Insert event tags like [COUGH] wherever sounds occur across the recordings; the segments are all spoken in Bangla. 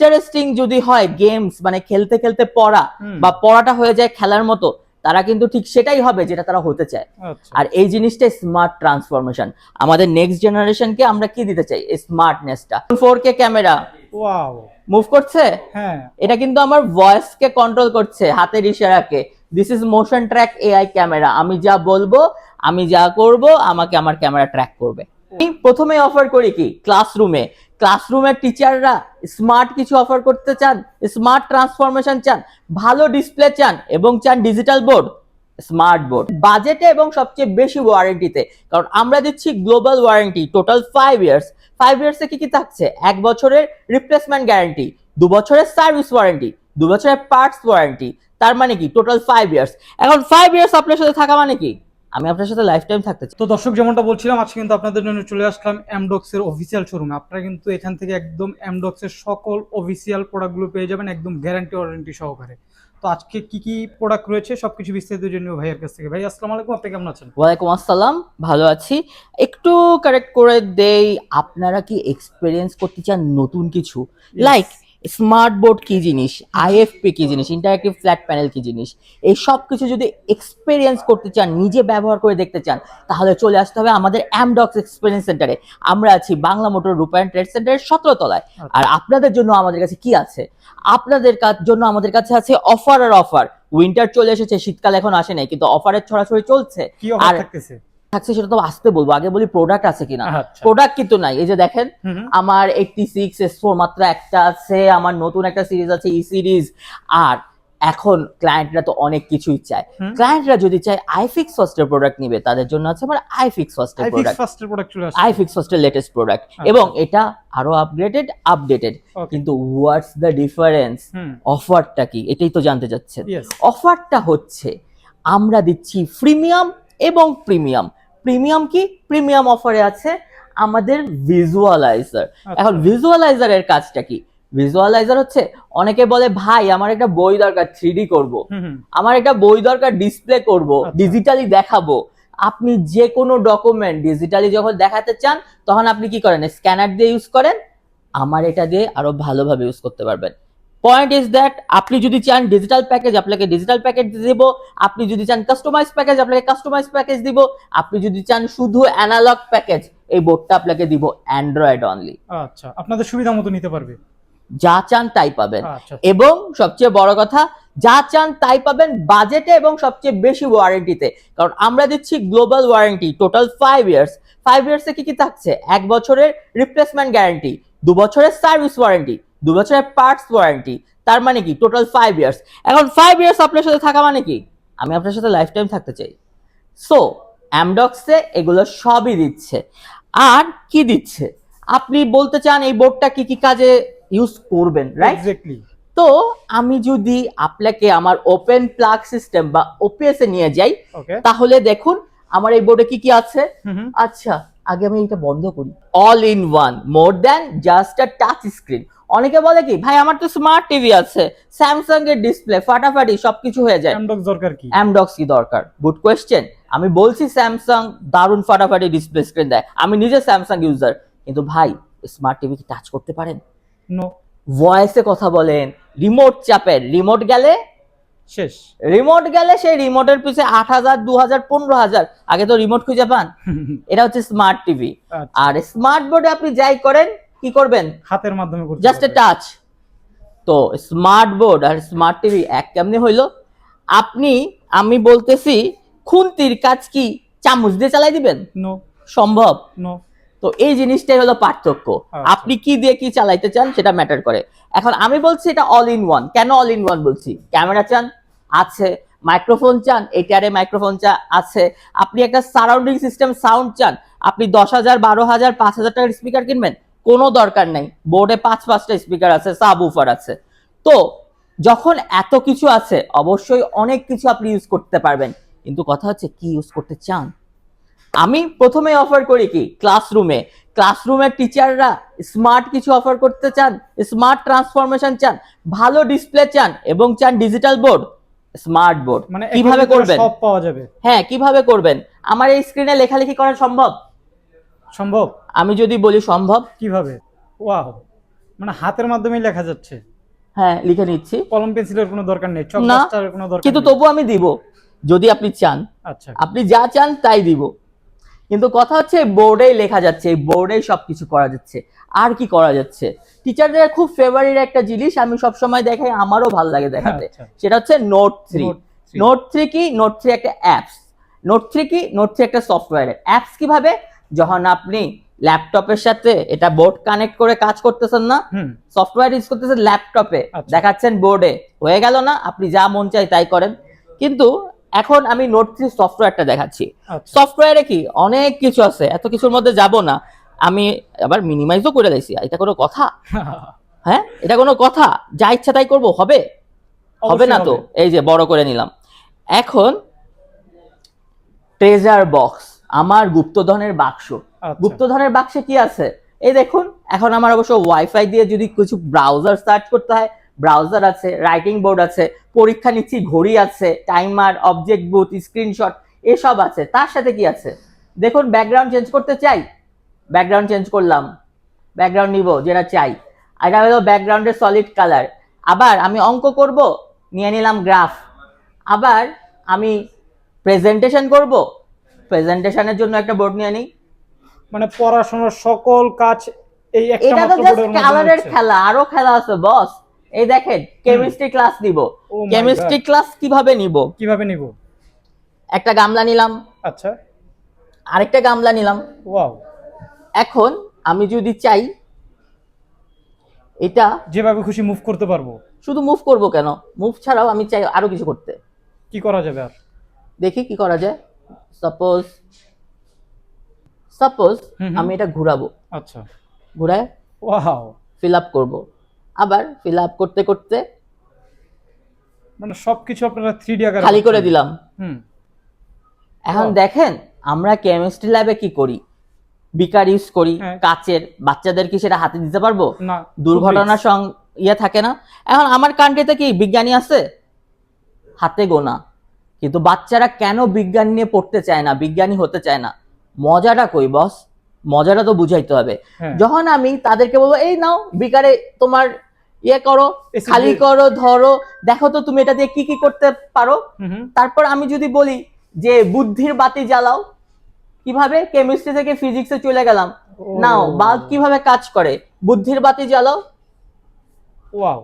ইন্টারেস্টিং যদি হয় গেমস মানে খেলতে খেলতে পড়া বা পড়াটা হয়ে যায় খেলার মতো তারা কিন্তু ঠিক সেটাই হবে যেটা তারা হতে চায়। আচ্ছা। আর এই জিনিসটাই স্মার্ট ট্রান্সফরমেশন আমাদের নেক্সট জেনারেশনকে আমরা কি দিতে চাই? স্মার্টনেসটা ফোর কে ক্যামেরা মুভ করছে? হ্যাঁ। এটা কিন্তু আমার ভয়েসকে কন্ট্রোল করছে হাতের ইশারাকে। This is motion track AI camera আমি যা বলব আমি যা করব আমাকে আমার ক্যামেরা ট্র্যাক করবে। প্রথমে অফার করি কি? ক্লাসরুমে ক্লাসরুমের টিচাররা স্মার্ট কিছু অফার করতে চান, স্মার্ট ট্রান্সফরমেশন চান, ভালো ডিসপ্লে চান এবং চান ডিজিটাল বোর্ড, স্মার্ট বোর্ড। বাজেটে এবং সবচেয়ে বেশি ওয়ারেন্টিতে কারণ আমরা দিচ্ছি global warranty total five years five ইয়ার্সে কি কি থাকছে? এক বছরের রিপ্লেসমেন্ট গ্যারান্টি দু বছরের সার্ভিস ওয়ারেন্টি দু বছরের পার্টস ওয়ারেন্টি তার মানে কি? টোটাল ফাইভ ইয়ার্স এখন ফাইভ ইয়ার্স আপনার সাথে থাকা মানে কি? আমি আপনার সাথে লাইফ টাইম থাকতে চাই। তো দর্শক যেমনটা বলছিলাম আজকে কিন্তু আপনাদের জন্য চলে আসলাম এমডক্স এর অফিসিয়াল শোরুমে আপনারা কিন্তু এখান থেকে একদম এমডক্স এর সকল অফিসিয়াল প্রোডাক্টগুলো পেয়ে যাবেন একদম গ্যারান্টি ওয়ারেন্টি সহকারে। তো আজকে কি কি প্রোডাক্ট রয়েছে সবকিছু বিস্তারিত জন্য ভাইয়ের কাছ থেকে। ভাই আসসালামু আলাইকুম আপনি কেমন আছেন? ওয়ালাইকুম আসসালাম ভালো আছি। একটু কারেক্ট করে দেই আপনারা কি এক্সপেরিয়েন্স করতে চান নতুন কিছু? লাইক স্মার্ট বোর্ড কি জিনিস? আইএফপি কি জিনিস? ইন্টারেক্টিভ ফ্ল্যাট প্যানেল কি জিনিস? এই সব কিছু যদি এক্সপেরিয়েন্স করতে চান নিজে ব্যবহার করে দেখতে চান তাহলে চলে আসতে হবে আমাদের অ্যামডক্স এক্সপেরিয়েন্স সেন্টারে আমরা আছি বাংলা মোটর রূপায়ণ ট্রেড সেন্টারের সতেরো তলায়। আর আপনাদের জন্য আমাদের কাছে কি আছে? আপনাদের জন্য আমাদের কাছে আছে অফার আর অফার উইন্টার চলে এসেছে শীতকাল এখন আসে নাই কিন্তু অফারের ছড়াছড়ি চলছে। আর- থাকছে সেটা তো আসতে বলব। আগে বলি প্রোডাক্ট আছে কিনা। আচ্ছা। প্রোডাক্ট কিন্তু নাই। এই যে দেখেন। আমার এইটটি সিক্স এস ফোর মাত্র একটা আছে আমার নতুন একটা সিরিজ আছে ই সিরিজ আর এখন ক্লায়েন্টরা তো অনেক কিছুই চায়। ক্লায়েন্টরা যদি চায় আইফিক্স ফার্স্টের প্রোডাক্ট নিবে তাদের জন্য আছে আমার আইফিক্স ফার্স্টের প্রোডাক্ট আইফিক্স ফার্স্টের লেটেস্ট প্রোডাক্ট আচ্ছা। এবং এটা আরও আপগ্রেডেড আপডেটেড কিন্তু হোয়াটস দ্য ডিফারেন্স অফারটা কি? এটাই তো জানতে চাচ্ছেন। অফারটা হচ্ছে আমরা দিচ্ছি প্রিমিয়াম এবং প্রিমিয়াম প্রিমিয়াম কি? প্রিমিয়াম অফারে আছে আমাদের ভিজুয়ালাইজার এখন ভিজুয়ালাইজারের কাজটা কি? ভিজুয়ালাইজার হচ্ছে অনেকে বলে ভাই আমার একটা বই দরকার থ্রি করব। আমার একটা বই দরকার ডিসপ্লে করব আচ্ছা। ডিজিটালি দেখাবো। আপনি যে কোনো ডকুমেন্ট ডিজিটালি যখন দেখাতে চান তখন আপনি কি করেন? স্ক্যানার দিয়ে ইউজ করেন। আমার এটা দিয়ে আরও ভালোভাবে ইউজ করতে পারবেন। পয়েন্ট ইজ দ্যাট আপনি যদি চান ডিজিটাল প্যাকেজ আপনাকে ডিজিটাল প্যাকেজ দিব আপনি যদি চান কাস্টমাইজ প্যাকেজ আপনাকে কাস্টমাইজ প্যাকেজ দিব আপনি যদি চান শুধু অ্যানালগ প্যাকেজ এই বোর্ডটা আপনাকে দিব অ্যান্ড্রয়েড অনলি আচ্ছা আপনাদের সুবিধা মতো নিতে পারবে। যা চান তাই পাবেন। আচ্ছা এবং সবচেয়ে বড় কথা যা চান তাই পাবেন বাজেটে এবং সবচেয়ে বেশি ওয়ারেন্টিতে কারণ আমরা দিচ্ছি global warranty total five years five ইয়ার্সে কি কি থাকছে? এক বছরের রিপ্লেসমেন্ট গ্যারান্টি দু বছরের সার্ভিস ওয়ারেন্টি দু বছরের পার্টস ওয়ারেন্টি তার মানে কি? টোটাল ফাইভ ইয়ার্স এখন ফাইভ ইয়ার্স আপনার সাথে থাকা মানে কি? আমি আপনার সাথে লাইফ টাইম থাকতে চাই। সো অ্যামডক্সে এগুলো সবই দিচ্ছে। আর কি দিচ্ছে? আপনি বলতে চান এই বোর্ডটা কি কি কাজে ইউজ করবেন রাইট এক্স্যাক্টলি তো আমি যদি আপনাকে আমার ওপেন প্লাগ সিস্টেম বা ওপিএস এ নিয়ে যাই তাহলে দেখুন আমার এই বোর্ডে কি কি আছে। আচ্ছা আগে আমি এটা বন্ধ করি। All in one more than just a touch screen অনেকে বলে কি ভাই আমার তো স্মার্ট টিভি আছে স্যামসাং এর ডিসপ্লে ফাটাফাটি সবকিছু হয়ে যায়। এমডক্স দরকার কি? অ্যামডক্স কি দরকার? গুড কোয়েশ্চেন আমি বলছি স্যামসাং দারুণ ফাটাফাটি ডিসপ্লে স্ক্রিন দেয়। আমি নিজে স্যামসাং ইউজার কিন্তু ভাই স্মার্ট টিভি কি টাচ করতে পারেন? নো ভয়েসে কথা বলেন রিমোট চাপেন রিমোট গেলে? শেষ। রিমোট গেলে সেই রিমোটের পিছে আট হাজার দু হাজার পনেরো হাজার। আগে তো রিমোট খুঁজে পান। [LAUGHS] এটা হচ্ছে স্মার্ট টিভি আচ্ছা, আর স্মার্ট বোর্ডে আপনি যাই করেন কি করবেন? হাতের মাধ্যমে করতে জাস্ট এ টাচ তো স্মার্ট বোর্ড আর স্মার্ট টিভি এক কেমনে হইল? আপনি আমি বলতেছি খুন্তির কাজ কি চামচ দিয়ে চালাই দিবেন? নো সম্ভব? নো তো এই জিনিসটাই হলো পার্থক্য। আচ্ছা। আপনি কি দিয়ে কি চালাইতে চান সেটা ম্যাটার করে। এখন আমি বলছি এটা অল ইন ওয়ান কেন অল ইন ওয়ান বলছি? ক্যামেরা চান? আছে। মাইক্রোফোন চান? এটিআরে মাইক্রোফোন চা আছে। আপনি একটা সারাউন্ডিং সিস্টেম সাউন্ড চান? আপনি দশ হাজার বারো হাজার পাঁচ হাজার টাকার স্পিকার কিনবেন? কোনো দরকার নেই। বোর্ডে পাঁচ পাঁচটা স্পিকার আছে সাব উফার আছে। তো যখন এত কিছু আছে অবশ্যই অনেক কিছু আপনি ইউজ করতে পারবেন। কিন্তু কথা হচ্ছে কি ইউজ করতে চান? আমি প্রথমে অফার করি কি ক্লাসরুমে ক্লাসরুমের টিচাররা স্মার্ট কিছু অফার করতে চান স্মার্ট ট্রান্সফরমেশন চান ভালো ডিসপ্লে চান এবং চান ডিজিটাল বোর্ড স্মার্ট বোর্ড মানে কীভাবে করবেন? সব পাওয়া যাবে। হ্যাঁ কীভাবে করবেন? আমার এই স্ক্রিনে লেখালেখি করা সম্ভব? সম্ভব? আমি যদি বলি সম্ভব। কীভাবে? ওয়াও। মানে হাতের মাধ্যমেই লেখা যাচ্ছে। হ্যাঁ লিখে নিচ্ছি। কলম পেন্সিলের কোনো দরকার নেই চক। ডাস্টারের কোনো দরকার কিন্তু তবু আমি দিব যদি আপনি চান। আচ্ছা। আপনি যা চান তাই দিব। কিন্তু কথা হচ্ছে বোর্ডেই লেখা যাচ্ছে বোর্ডেই সবকিছু করা যাচ্ছে। আর কি করা যাচ্ছে? টিচারদের খুব ফেভারিট একটা জিনিস আমি সবসময় দেখাই আমারও ভালো লাগে দেখাতে। আচ্ছা। সেটা হচ্ছে নোট থ্রি নোট থ্রি কি? নোট থ্রি একটা অ্যাপস নোট থ্রি কি? নোট থ্রি একটা সফটওয়্যার অ্যাপস কীভাবে? যখন আপনি ল্যাপটপের সাথে এটা বোর্ড কানেক্ট করে কাজ করতেছেন না সফটওয়্যার ইউজ করতেছেন ল্যাপটপে আচ্ছা। দেখাচ্ছেন বোর্ডে হয়ে গেল না আপনি যা মন চাই তাই করেন। কিন্তু এখন আমি নোট থ্রি সফটওয়্যারটা দেখাচ্ছি। আচ্ছা। সফটওয়্যারে কি অনেক কিছু আছে এত কিছুর মধ্যে যাব না। আমি আবার মিনিমাইজও করে দিয়েছি এটা কোনো কথা? [LAUGHS] হ্যাঁ? এটা কোনো কথা? যা ইচ্ছা তাই করব হবে? হবে না তো? এই যে বড় করে নিলাম। এখন ট্রেজার বক্স আমার গুপ্তধনের বাক্স। আচ্ছা। গুপ্তধনের বাক্সে কি আছে? এই দেখুন এখন আমার অবশ্য ওয়াইফাই দিয়ে যদি কিছু ব্রাউজার সার্চ করতে হয় ব্রাউজার আছে রাইটিং বোর্ড আছে পরীক্ষা নিচ্ছি ঘড়ি আছে টাইমার অবজেক্ট বুথ স্ক্রিনশট এসব আছে। তার সাথে কি আছে? দেখুন ব্যাকগ্রাউন্ড চেঞ্জ করতে চাই। ব্যাকগ্রাউন্ড চেঞ্জ করলাম। ব্যাকগ্রাউন্ড নিব যেটা চাই। এটা হলো ব্যাকগ্রাউন্ডের সলিড কালার আবার আমি অঙ্ক করব নিয়ে নিলাম গ্রাফ আবার আমি প্রেজেন্টেশন করব প্রেজেন্টেশনের জন্য একটা বোর্ড নিয়ে নিই মানে পড়াশোনার সকল কাজ এই একটা এটা তো মাত্র জাস্ট বোর্ডের মধ্যে কালারের। খেলা আরও খেলা আছে বস এই দেখেন chemistry class Oh chemistry class কীভাবে নিব? কীভাবে নিব? একটা গামলা নিলাম। আচ্ছা। আরেকটা গামলা নিলাম। ওয়াও এখন আমি যদি চাই এটা যেভাবে খুশি মুভ করতে পারব। শুধু মুভ করব কেন? মুভ ছাড়াও আমি চাই আরও কিছু করতে। কি করা যাবে আর? দেখি কি করা যায়। Suppose suppose. আমি এটা ঘুরাবো। আচ্ছা। ঘুরায় ওয়াও। ফিল আপ করব। আবার ফিল আপ করতে করতে মানে সবকিছু আপনারা থ্রি ডি আকারে খালি করে দিলাম। হুম। এখন দেখেন আমরা কেমিস্ট্রি ল্যাবে কি করি? বিকার ইউজ করি হ্যাঁ। কাচের। বাচ্চাদের কি সেটা হাতে দিতে পারব? দুর্ঘটনার সং ইয়ে থাকে না। এখন আমার কান্ট্রিতে কি বিজ্ঞানী আছে? হাতে গোনা। কিন্তু বাচ্চারা কেন বিজ্ঞান নিয়ে পড়তে চায় না বিজ্ঞানী হতে চায় না? মজাটা কই বস মজাটা তো বুঝাইতে হবে। হ্যাঁ। যখন আমি তাদেরকে বলব এই নাও বিকারে তোমার ইয়ে করো খালি করো ধরো দেখো তো তুমি এটা দিয়ে কি কি করতে পারো। তারপর আমি যদি বলি যে বুদ্ধির বাতি জ্বালাও কীভাবে? কেমিস্ট্রি থেকে ফিজিক্সে চলে গেলাম। নাও বাল্ব কীভাবে কাজ করে? বুদ্ধির বাতি জ্বালাও। ওয়াও।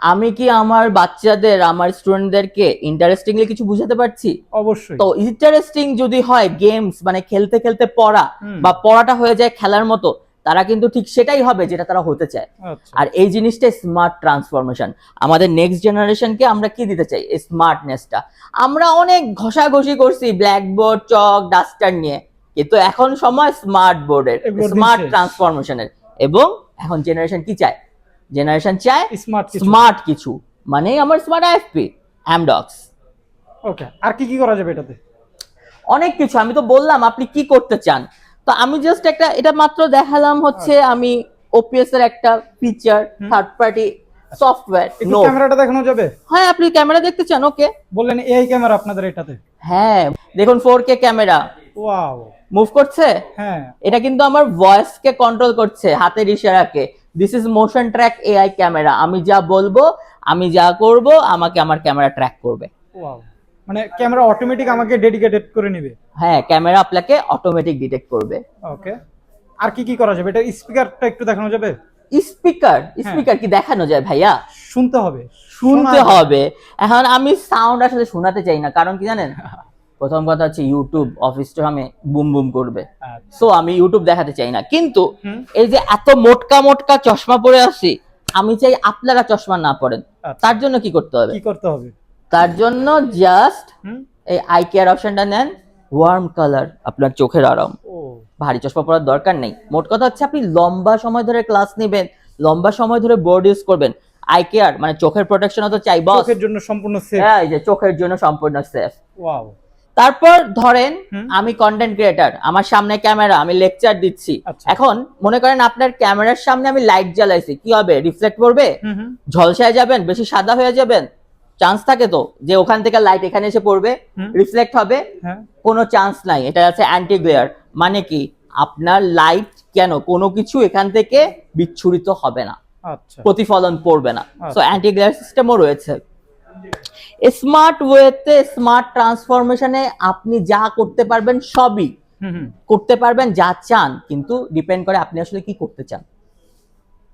আমি কি আমার বাচ্চাদের আমার স্টুডেন্টদেরকে ইন্টারেস্টিংলি কিছু বুঝাতে পারছি? অবশ্যই। তো ইন্টারেস্টিং যদি হয় গেমস মানে খেলতে খেলতে পড়া বা পড়াটা হয়ে যায় খেলার মতো তারা কিন্তু ঠিক সেটাই হবে যেটা তারা হতে চায়। আচ্ছা। আর এই জিনিসটাই স্মার্ট ট্রান্সফরমেশন আমাদের নেক্সট জেনারেশনকে আমরা কি দিতে চাই? স্মার্টনেসটা আমরা অনেক ঘষাঘষি করছি ব্ল্যাকবোর্ড চক ডাস্টার নিয়ে। কিন্তু এখন সময় স্মার্ট বোর্ডের স্মার্ট। ট্রান্সফরমেশনের এবং এখন জেনারেশন কি চায়? জেনারেশন চায় স্মার্ট কিছু। স্মার্ট কিছু। মানে আমার স্মার্ট আইএফপি অ্যামডক্স ওকে আর কি কি করা যাবে এটাতে? অনেক কিছু আমি তো বললাম আপনি কি করতে চান। তো আমি জাস্ট একটা এটা মাত্র দেখালাম হচ্ছে আমি ওপিএস এর একটা ফিচার থার্ড পার্টি সফটওয়্যার ক্যামেরাটা দেখানো যাবে? হ্যাঁ আপনি ক্যামেরা দেখতে চান ওকে বললেন এআই ক্যামেরা আপনাদের এটাতে। হ্যাঁ দেখুন four K camera. Wow move করছে? হ্যাঁ। এটা কিন্তু আমার ভয়েস কে কন্ট্রোল করছে হাতের ইশারাকে। This is motion track AI camera আমি যা বলব আমি যা করব আমাকে আমার ক্যামেরা ট্র্যাক করবে। মানে ক্যামেরা অটোমেটিক আমাকে ডেডিকেটেড করে নেবে। হ্যাঁ ক্যামেরা আপনাকে অটোমেটিক ডিটেক্ট করবে। ওকে আর কি কি করা যাবে? এটা স্পিকারটা একটু দেখানো যাবে? স্পিকার স্পিকার কি দেখানো যায় ভাইয়া? শুনতে হবে। শুনতে হবে। এখন আমি সাউন্ড আসলে শোনাতে চাই না কারণ কি জানেন? [LAUGHS] প্রথম কথা হচ্ছে ইউটিউব অফিস আমি বুম বুম করবে। আচ্ছা। সো আমি ইউটিউব দেখাতে চাই না। কিন্তু এই যে এত মোটকা মোটকা চশমা পরে আসি আমি চাই আপনারা চশমা না পড়েন আচ্ছা। তার জন্য কি করতে হবে? কি করতে হবে? তার জন্য জাস্ট এই আই কেয়ার অপশনটা নেন। ওয়ার্ম কালার আপনার চোখের আরাম। ভারী চশমা পরার দরকার নেই। মোট কথা হচ্ছে আপনি লম্বা সময় ধরে ক্লাস নেবেন লম্বা সময় ধরে বোর্ড ইউজ করবেন। আই কেয়ার মানে চোখের প্রোটেকশন তো চাই বস চোখের জন্য সম্পূর্ণ সেফ হ্যাঁ এই যে চোখের জন্য সম্পূর্ণ সেফ ওয়াও তারপর ধরেন আমি কন্টেন্ট ক্রিয়েটার আমার সামনে ক্যামেরা আমি লেকচার দিচ্ছি। আচ্ছা। এখন মনে করেন আপনার ক্যামেরার সামনে আমি লাইট জ্বালাইছি কি হবে? রিফ্লেক্ট করবে ঝলসায় যাবেন বেশি সাদা হয়ে যাবেন? চান্স থাকে তো যে ওখান থেকে লাইট এখানে এসে পড়বে রিফ্লেক্ট হবে? হ্যাঁ। কোনো চান্স নাই এটা আছে অ্যান্টি গ্লেয়ার মানে কি? আপনার লাইট কেন? কোনো কিছু এখান থেকে বিচ্ছুরিত হবে না। আচ্ছা। প্রতিফলন পড়বে না। সো অ্যান্টি গ্লেয়ার সিস্টেমও রয়েছে। স্মার্ট ওয়েতে স্মার্ট ট্রান্সফরমেশনে আপনি যা করতে পারবেন সবই করতে পারবেন যা চান কিন্তু ডিপেন্ড করে আপনি আসলে কি করতে চান।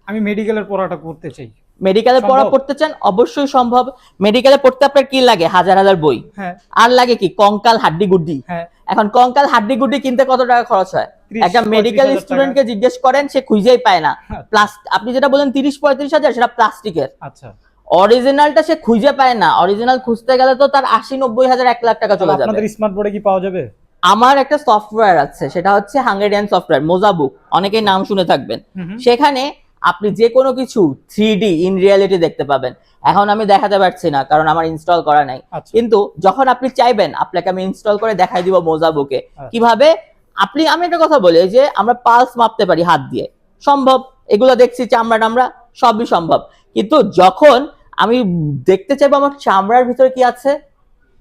আমি মেডিকেলের পড়াটা করতে চাই। মেডিকেলে পড়া? পড়তে চান? অবশ্যই সম্ভব। মেডিকেলে পড়তে আপনার কি লাগে? হাজার হাজার বই। হ্যাঁ। আর লাগে কি? কঙ্কাল হাড্ডি গুড্ডি। হ্যাঁ। এখন কঙ্কাল হাড্ডি গুড্ডি কিনতে কত টাকা খরচ হয়? একটা মেডিকেল স্টুডেন্টকে জিজ্ঞেস করেন সে খুঁজেই পায় না। হ্যাঁ। প্লাস আপনি যেটা বলেন তিরিশ পঁয়ত্রিশ হাজার সেটা প্লাস্টিকের আচ্ছা। অরিজিনালটা সে খুঁজে পায় না। অরিজিনাল খুঁজতে গেলে তো তার আশি নব্বই হাজার এক লাখ টাকা চলে যাবে। আপনাদের স্মার্ট বোর্ডে কি পাওয়া যাবে? আমার একটা সফটওয়্যার আছে সেটা হচ্ছে হাঙ্গেরিয়ান সফটওয়্যার মোজাবুক অনেকেই নাম শুনে থাকবেন। সেখানে আপনি যে কোনো কিছু থ্রি ইন রিয়ালিটি দেখতে পাবেন। এখন আমি দেখাতে পারছি না কারণ আমার ইনস্টল করা নাই। আচ্ছা। কিন্তু যখন আপনি চাইবেন আপনাকে আমি ইনস্টল করে দেখাই দিব মোজাবুকে আচ্ছা। কীভাবে? আপনি আমি একটা কথা বলি যে আমরা পালস মাপতে পারি হাত দিয়ে। সম্ভব? এগুলো দেখছি চামড়া টামড়া সবই সম্ভব। কিন্তু যখন আমি দেখতে চাইব আমার চামড়ার ভিতরে কি আছে?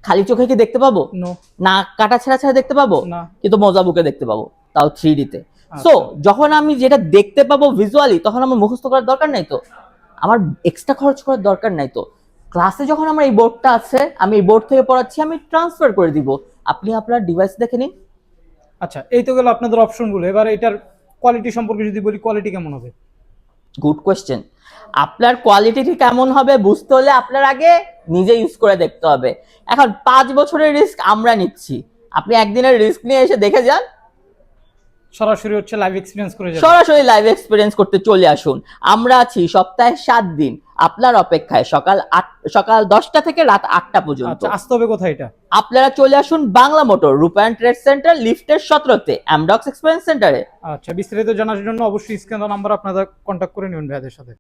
খালি চোখে কি দেখতে পাবো? না কাটা ছেঁড়া ছেঁড়া দেখতে পাবো? না। কিন্তু মোজাবুকে দেখতে পাবো তাও থ্রি তে। সো। যখন আমি যেটা দেখতে পাবো ভিজুয়ালি তখন আমার মুখস্থ করার দরকার নাই তো? আমার এক্সট্রা খরচ করার দরকার নাই তো? ক্লাসে যখন আমার এই বোর্ডটা আছে আমি এই বোর্ড থেকে পড়াচ্ছি আমি ট্রান্সফার করে দিব। আপনি আপনার ডিভাইস দেখে নিন। আচ্ছা এই তো গেল আপনাদের অপশনগুলো এবার এটার কোয়ালিটি সম্পর্কে যদি বলি কোয়ালিটি কেমন হবে? গুড কোয়েশ্চেন আপনার কোয়ালিটি কেমন হবে বুঝতে হলে আপনার আগে নিজে ইউজ করে দেখতে হবে। এখন পাঁচ বছরের রিস্ক আমরা নিচ্ছি। আপনি একদিনের রিস্ক নিয়ে এসে দেখে যান। সরাসরি হচ্ছে লাইভ এক্সপিরিয়েন্স করে সরাসরি লাইভ এক্সপিরিয়েন্স করতে চলে আসুন। আমরা আছি সপ্তাহে সাত দিন। আপনার অপেক্ষায় সকাল আট সকাল দশটা থেকে রাত আটটা পর্যন্ত। আচ্ছা আসতে হবে কোথায় এটা? আপনারা চলে আসুন Bangla motor Rupayan trade centre লিফটের সতেরোতে অ্যামডক্স এক্সপিরিয়েন্স সেন্টারে আচ্ছা বিস্তারিত জানার জন্য অবশ্যই স্ক্যান নাম্বার আপনারা কন্ট্যাক্ট করে নেবেন ভাইয়াদের সাথে।